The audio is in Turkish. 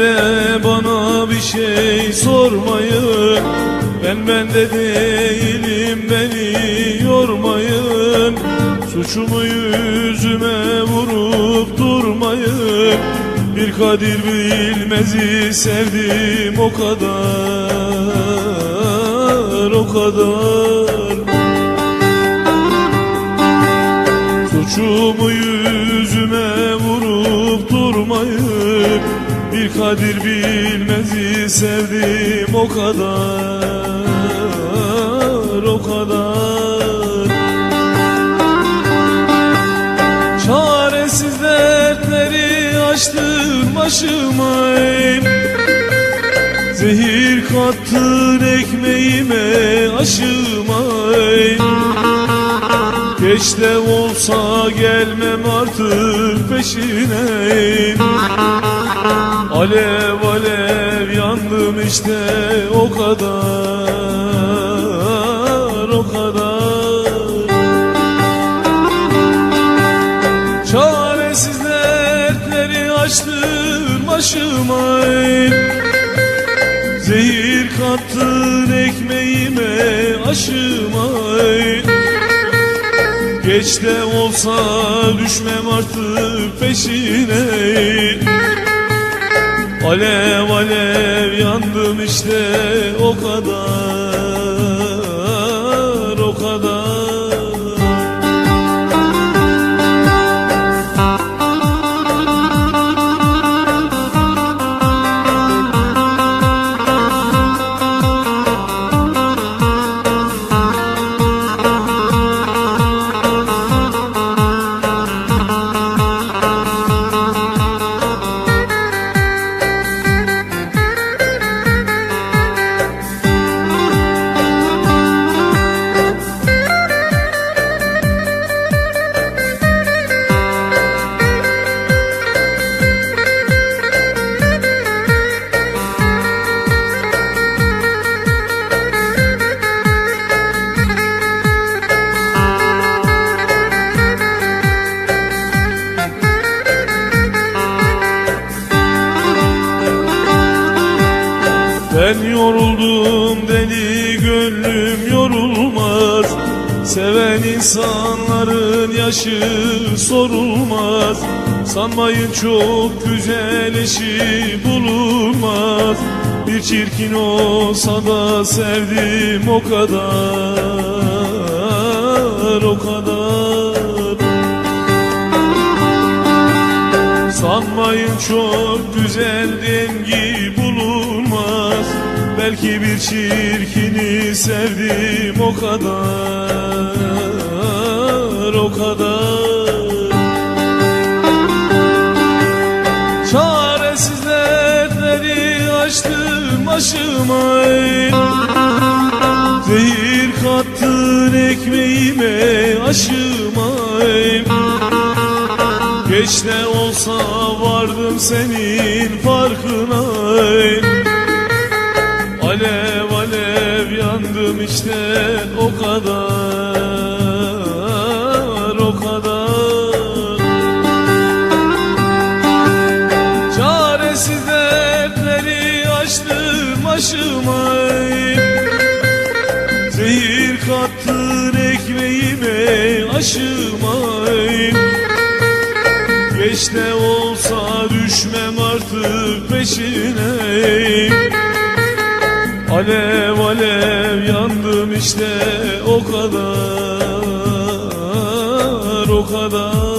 de bana bir şey sormayın. Ben bende değilim beni yormayın. Suçumu yüzüme vurup durmayın. Bir kadir bilmezi sevdim o kadar o kadar. Suçumu yüzüme vurup durmayıp Bir kadir bilmezi sevdim o kadar O kadar Çaresiz dertleri açtın başıma. Zehir kattın ekmeğime aşıma. Geç de olsa gelmem artık peşine. Alev alev yandım işte o kadar o kadar. Çaresiz dertleri açtın başıma. Zehir kattın ekmeğime aşıma Geç de olsa düşmem artık peşine. Alev alev yandım işte Ben yoruldum deli gönlüm yorulmaz. Seven insanların yaşı sorulmaz. Sanmayın çok güzel eşi bulunmaz. Bir çirkin olsa da sevdim o kadar O kadar Sanmayın çok güzel dengi bulunmaz. Belki bir çirkini sevdim o kadar O kadar. Çaresiz dertleri açtım başıma. Zehir kattın ekmeğime aşıma Geç de olsa vardım senin farkına. Alev alev yandım işte o kadar o kadar. Çaresiz dertleri açtım başıma. Zehir kattın ekmeğime aşıma artık peşine. Alev alev yandım işte o kadar o kadar